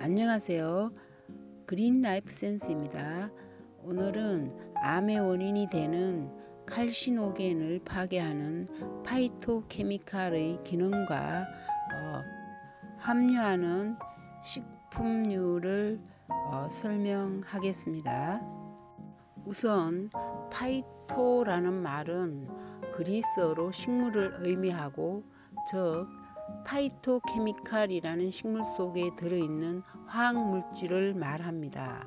안녕하세요. 그린 라이프 센스입니다. 오늘은 암의 원인이 되는 칼시노겐을 파괴하는 파이토케미칼의 기능과 어, 함유하는 식품류를 어, 설명하겠습니다. 우선 파이토라는 말은 그리스어로 식물을 의미하고 즉 파이토케미칼이라는 식물 속에 들어있는 화학 물질을 말합니다.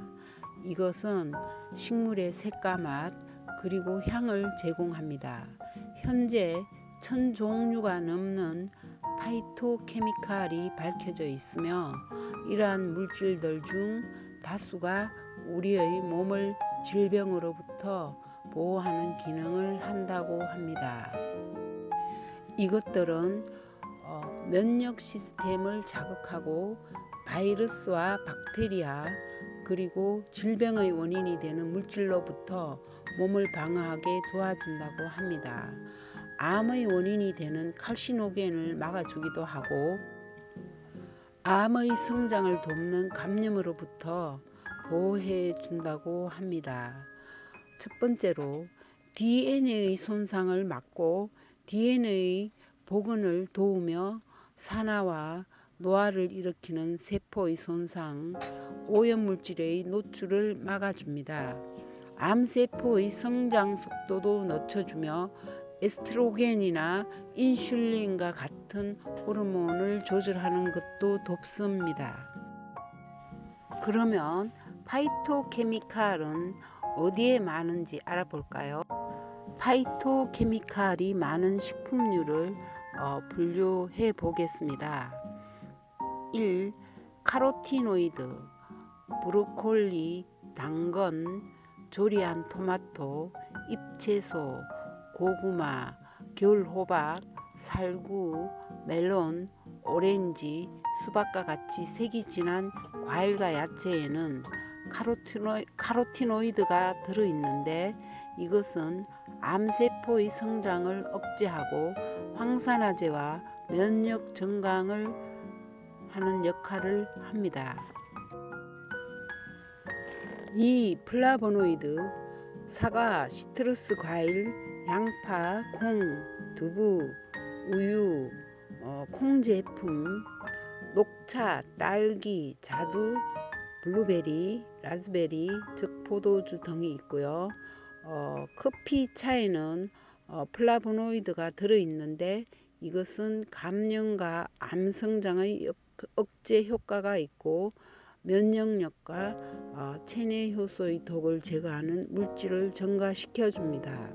이것은 식물의 색감 맛 그리고 향을 제공합니다. 현재 천 종류가 넘는 파이토케미칼이 밝혀져 있으며 이러한 물질들 중 다수가 우리의 몸을 질병으로부터 보호하는 기능을 한다고 합니다. 이것들은 어, 면역 시스템을 자극하고 바이러스와 박테리아 그리고 질병의 원인이 되는 물질로부터 몸을 방어하게 도와준다고 합니다. 암의 원인이 되는 칼시노겐을 막아주기도 하고 암의 성장을 돕는 감염으로부터 보호해 준다고 합니다. 첫 번째로 DNA의 손상을 막고 DNA 복원을 도우며 산화와 노화를 일으키는 세포의 손상, 오염물질의 노출을 막아줍니다. 암세포의 성장 속도도 늦춰주며 에스트로겐이나 인슐린과 같은 호르몬을 조절하는 것도 돕습니다. 그러면 파이토케미칼은 어디에 많은지 알아볼까요? 파이토케미칼이 많은 식품류를 어, 분류해 보겠습니다. 1. 카로티노이드, 브로콜리, 당근, 조리한 토마토, 잎채소, 고구마, 겨울호박, 살구, 멜론, 오렌지, 수박과 같이 색이 진한 과일과 야채에는 카로티노, 카로티노이드가 들어있는데 이것은 암세포의 성장을 억제하고 황산화제와 면역 증강을 하는 역할을 합니다. 이 플라보노이드 사과, 시트러스 과일, 양파, 콩, 두부, 우유, 어, 콩 제품, 녹차, 딸기, 자두, 블루베리, 라즈베리, 즉 포도주 등이 있고요. 어, 커피 차에는 어, 플라보노이드가 들어있는데 이것은 감염과 암 성장의 억제 효과가 있고 면역력과 어, 체내 효소의 독을 제거하는 물질을 증가시켜 줍니다.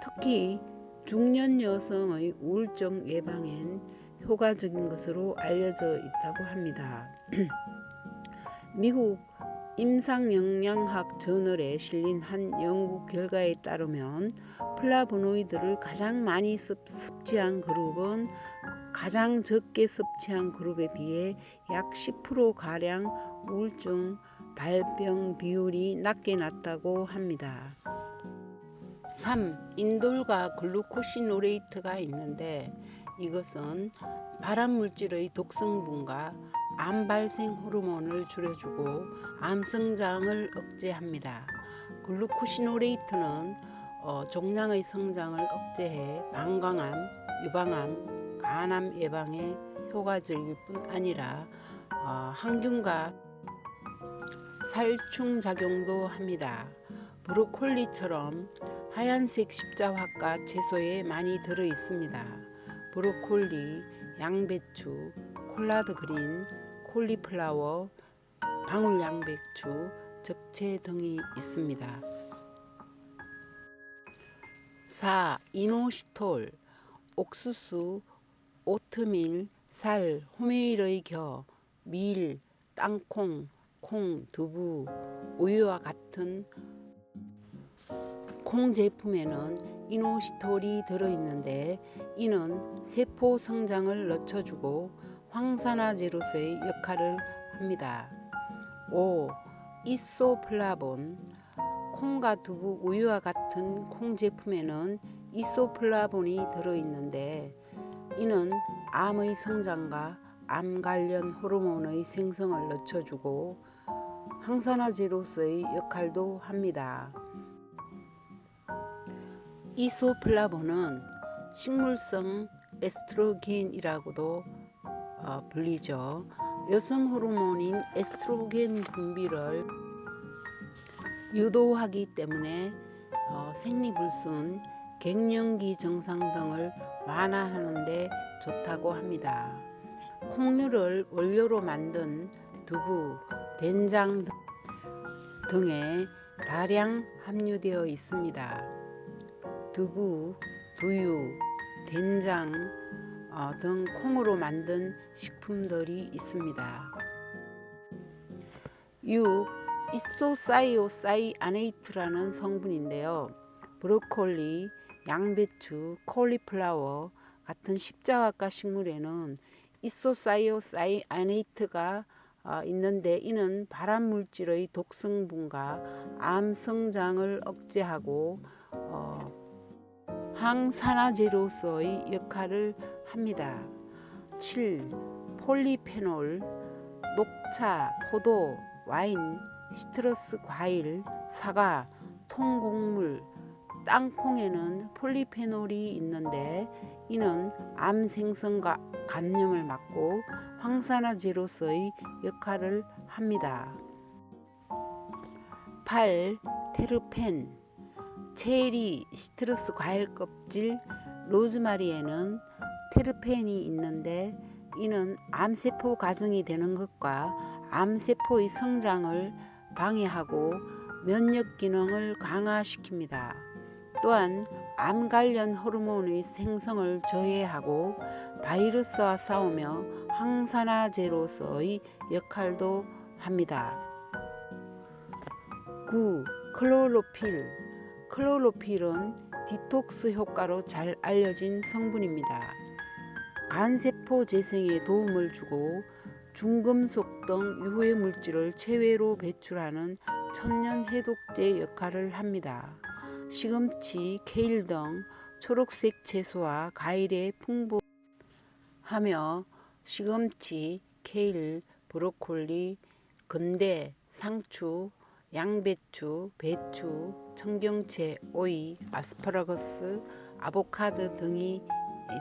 특히 중년 여성의 우울증 예방엔 효과적인 것으로 알려져 있다고 합니다. 미국 임상영양학 저널에 실린 한 연구 결과에 따르면 플라보노이드를 가장 많이 섭취한 그룹은 가장 적게 섭취한 그룹에 비해 약 10%가량 우울증 발병 비율이 낮게 났다고 합니다. 3. 인돌과 글루코시노레이트가 있는데 이것은 발암물질의 독성분과 암 발생 호르몬을 줄여주고 암 성장을 억제합니다. 글루코시노레이트는 어, 종양의 성장을 억제해 방광암, 유방암, 간암 예방에 효과적일 뿐 아니라 어, 항균과 살충 작용도 합니다. 브로콜리처럼 하얀색 십자화과 채소에 많이 들어 있습니다. 브로콜리, 양배추, 콜라드 그린, 콜리플라워, 방울양배추, 적채 등이 있습니다. 4. 이노시톨, 옥수수, 오트밀, 쌀, 호메일의 겨, 밀, 땅콩, 콩, 두부, 우유와 같은 콩 제품에는 이노시톨이 들어있는데 이는 세포 성장을 늦춰주고 황산화제로서의 역할을 합니다. 5. 이소플라본 콩과 두부, 우유와 같은 콩 제품에는 이소플라본이 들어있는데 이는 암의 성장과 암 관련 호르몬의 생성을 늦춰주고 항산화제로서의 역할도 합니다. 이소플라본은 식물성 에스트로겐이라고도 어, 불리죠. 여성 호르몬인 에스트로겐 분비를 유도하기 때문에 어, 생리불순, 갱년기 증상 등을 완화하는 데 좋다고 합니다. 콩류를 원료로 만든 두부, 된장 등- 등에 다량 함유되어 있습니다. 두부, 두유, 된장 어, 등 콩으로 만든 식품들이 있습니다. 6. 이소사이오사이아네이트라는 성분인데요. 브로콜리, 양배추, 콜리플라워 같은 십자화과 식물에는 이소사이오사이아네이트가 어, 있는데 이는 발암 물질의 독성분과 암 성장을 억제하고 어, 항산화제로서의 역할을 합니다. 7. 폴리페놀, 녹차, 포도, 와인, 시트러스 과일, 사과, 통곡물, 땅콩에는 폴리페놀이 있는데 이는 암 생성과 감염을 막고 황산화제로서의 역할을 합니다. 8. 테르펜 체리, 시트러스 과일 껍질, 로즈마리에는 테르펜이 있는데 이는 암세포 가정이 되는 것과 암세포의 성장을 방해하고 면역 기능을 강화시킵니다. 또한 암 관련 호르몬의 생성을 저해하고 바이러스와 싸우며 항산화제로서의 역할도 합니다. 9. 클로로필 클로로필은 디톡스 효과로 잘 알려진 성분입니다. 간세포 재생에 도움을 주고 중금속 등 유해 물질을 체외로 배출하는 천연 해독제 역할을 합니다. 시금치, 케일 등 초록색 채소와 과일에 풍부하며 시금치, 케일, 브로콜리, 건대, 상추, 양배추, 배추, 청경채, 오이, 아스파라거스, 아보카도 등이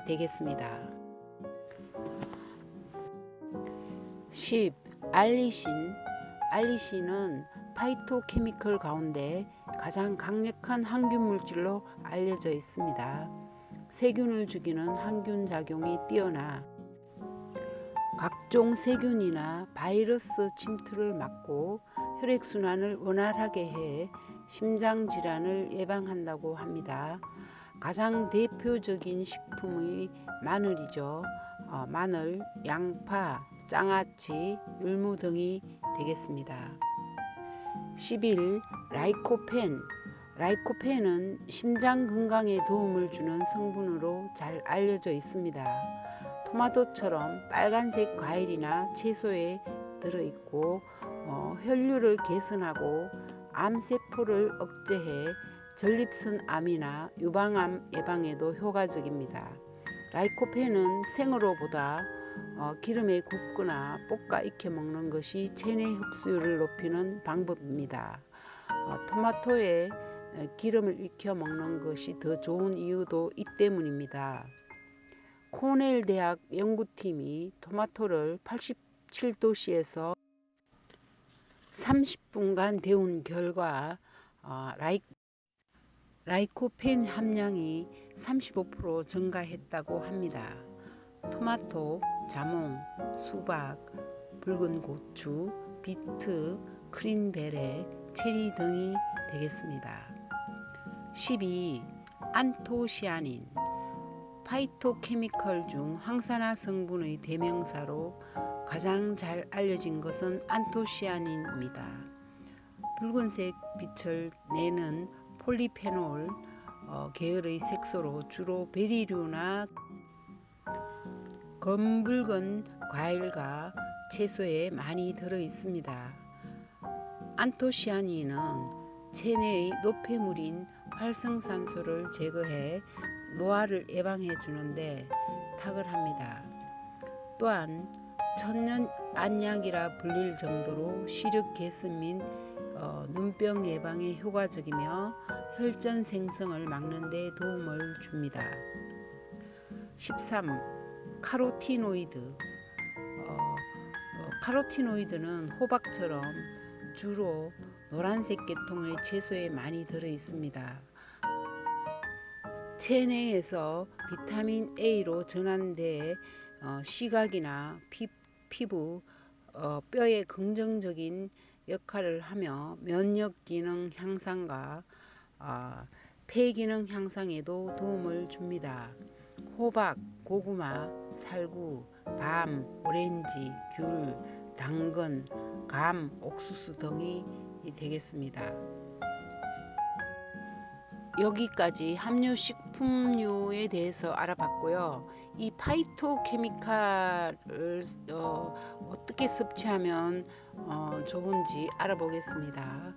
되겠습니다. 10. 알리신 알리신은 파이토케미컬 가운데 가장 강력한 항균 물질로 알려져 있습니다. 세균을 죽이는 항균 작용이 뛰어나 각종 세균이나 바이러스 침투를 막고 혈액순환을 원활하게 해 심장 질환을 예방한다고 합니다. 가장 대표적인 식품의 마늘이죠. 어, 마늘, 양파, 장아찌, 율무 등이 되겠습니다. 11. 라이코펜 라이코펜은 심장 건강에 도움을 주는 성분으로 잘 알려져 있습니다. 토마토처럼 빨간색 과일이나 채소에 들어있고 어, 혈류를 개선하고 암세포를 억제해 전립선 암이나 유방암 예방에도 효과적입니다. 라이코펜은 생으로보다 어, 기름에 굽거나 볶아 익혀 먹는 것이 체내 흡수율을 높이는 방법입니다. 어, 토마토에 에, 기름을 익혀 먹는 것이 더 좋은 이유도 이 때문입니다. 코넬 대학 연구팀이 토마토를 87도씨에서 30분간 데운 결과 어, 라이, 라이코펜 함량이 35% 증가했다고 합니다. 토마토, 자몽, 수박, 붉은 고추, 비트, 크린베레, 체리 등이 되겠습니다. 12. 안토시아닌 파이토케미컬 중 항산화 성분의 대명사로 가장 잘 알려진 것은 안토시아닌입니다. 붉은색 빛을 내는 폴리페놀 어, 계열의 색소로 주로 베리류나 검붉은 과일과 채소에 많이 들어 있습니다. 안토시아닌은 체내의 노폐물인 활성산소를 제거해 노화를 예방해 주는데 탁월합니다. 또한 천년 안약이라 불릴 정도로 시력 개선 및 어, 눈병 예방에 효과적이며 혈전 생성을 막는 데 도움을 줍니다. 13. 카로티노이드 어, 어, 카로티노이드는 호박처럼 주로 노란색 계통의 채소에 많이 들어 있습니다. 체내에서 비타민 A로 전환돼 어, 시각이나 피, 피부, 어, 뼈에 긍정적인 역할을 하며 면역 기능 향상과 어, 폐 기능 향상에도 도움을 줍니다. 호박, 고구마, 살구, 밤, 오렌지, 귤, 당근, 감, 옥수수 등이 되겠습니다. 여기까지 함유 식품류에 대해서 알아봤고요. 이 파이토 케미칼을 어, 떻게 섭취하면 어, 좋은지 알아보겠습니다.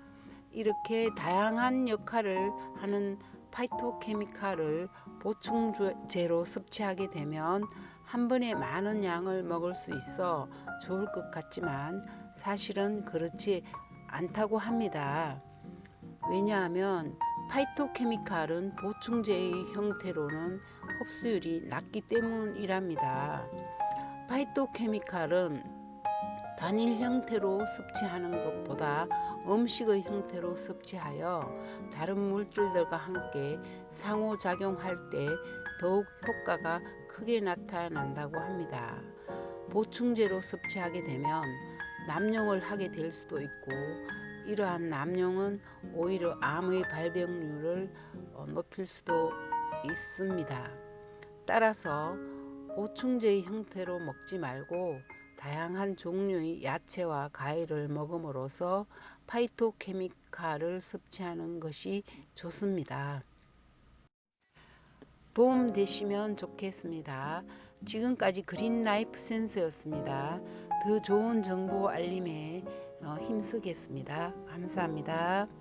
이렇게 다양한 역할을 하는 파이토 케미칼을 보충제로 섭취하게 되면 한 번에 많은 양을 먹을 수 있어 좋을 것 같지만 사실은 그렇지 않다고 합니다. 왜냐하면 파이토케미칼은 보충제의 형태로는 흡수율이 낮기 때문이랍니다. 파이토케미칼은 단일 형태로 섭취하는 것보다 음식의 형태로 섭취하여 다른 물질들과 함께 상호작용할 때 더욱 효과가 크게 나타난다고 합니다. 보충제로 섭취하게 되면 남용을 하게 될 수도 있고 이러한 남용은 오히려 암의 발병률을 어, 높일 수도 있습니다. 따라서 보충제의 형태로 먹지 말고 다양한 종류의 야채와 과일을 먹음으로써 파이토케미칼을 섭취하는 것이 좋습니다. 도움 되시면 좋겠습니다. 지금까지 그린 라이프 센스였습니다. 더 좋은 정보 알림에 어, 힘쓰겠습니다. 감사합니다.